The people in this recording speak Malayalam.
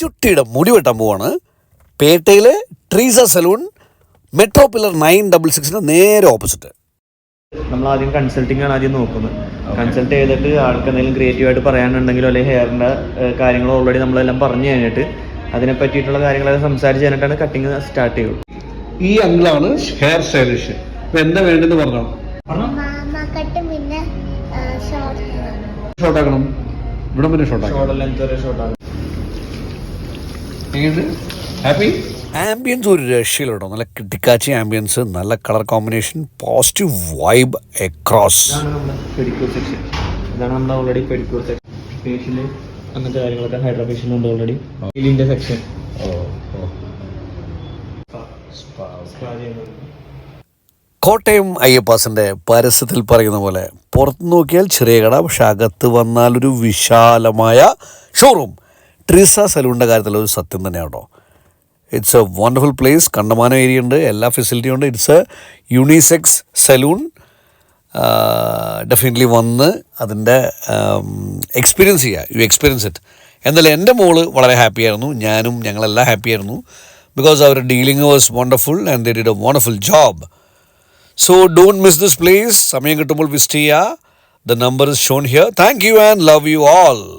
ചുട്ടിയുടെ മുടി വെട്ടാൻ പോവാണ്. പേട്ടയിലെ Treesa salon metro pillar nine double സിക്സിന് നേരെ ഓപ്പോസിറ്റ്. നമ്മൾ ആദ്യം കൺസൾട്ടിംഗ് ആണ് ആദ്യം നോക്കുന്നത്. കൺസൾട്ട് ചെയ്തിട്ട് ആൾക്ക് എന്തെങ്കിലും ക്രിയേറ്റീവായിട്ട് പറയാനുണ്ടെങ്കിലോ അല്ലെങ്കിൽ ഹെയറിന്റെ കാര്യങ്ങൾ ഓൾറെഡി നമ്മളെല്ലാം പറഞ്ഞു കഴിഞ്ഞിട്ട് അതിനെ പറ്റിയിട്ടുള്ള കാര്യങ്ങളൊക്കെ സംസാരിച്ച് കഴിഞ്ഞിട്ടാണ് കട്ടിങ് സ്റ്റാർട്ട് ചെയ്യുള്ളൂ ഈ അങ്കിളാണ് ഹെയർ സ്റ്റൈലിഷ് ഇപ്പൊ എന്താ വേണ്ടെന്ന് പറഞ്ഞോ? മാമ കട്ടും പിന്നെ ഷോർട്ട് ഷോർട്ട് ആക്കണം. ഇവിടെ പിന്നെ ഷോർട്ട് ആക്കണം. ഹാപ്പി ആംബിയൻസ് ഒരു രക്ഷയിലുണ്ടോ നല്ല കിട്ടിക്കാച്ചി ആംബിയൻസ് നല്ല colour combination positive vibe across ഇതാണ് നമ്മുടെ ഓൾറെഡി പെഡിക്യൂർ സെക്ഷൻ ഫേഷ്യൽ അങ്ങനത്തെ കാര്യങ്ങളൊക്കെ ഹൈഡ്രാ ഫേഷ്യൽ ഉണ്ട് ഓൾറെഡി ഇതിന്റെ സെക്ഷൻ കോട്ടയം അയ്യപ്പാസിന്റെ പരസ്യത്തിൽ പറയുന്ന പോലെ പുറത്ത് നോക്കിയാൽ ചെറിയ കട പക്ഷെ അകത്ത് വന്നാൽ ഒരു വിശാലമായ ഷോറൂം ട്രിസ സലൂണിന്റെ കാര്യത്തിൽ ഒരു സത്യം തന്നെയാണ് കേട്ടോ. ഇറ്റ്സ് എ വണ്ടർഫുൾ പ്ലേസ് കണ്ടമാനം ഏരിയ ഉണ്ട്. എല്ലാ ഫെസിലിറ്റിയും ഉണ്ട്. It's a unisex salon definitely വന്ന് അതിന്റെ എക്സ്പീരിയൻസ് ചെയ്യുക യു എക്സ്പീരിയൻസ് ഇറ്റ് എന്നാലും എന്റെ മോൾ വളരെ ഹാപ്പി ആയിരുന്നു. ഞാനും ഞങ്ങളെല്ലാം ഹാപ്പി ആയിരുന്നു. Because our dealing was wonderful and they did a wonderful job so don't miss this place സമയം കിട്ടുമ്പോൾ വിസിറ്റ് ചെയ്യുക the number is Shaun here thank you and love you all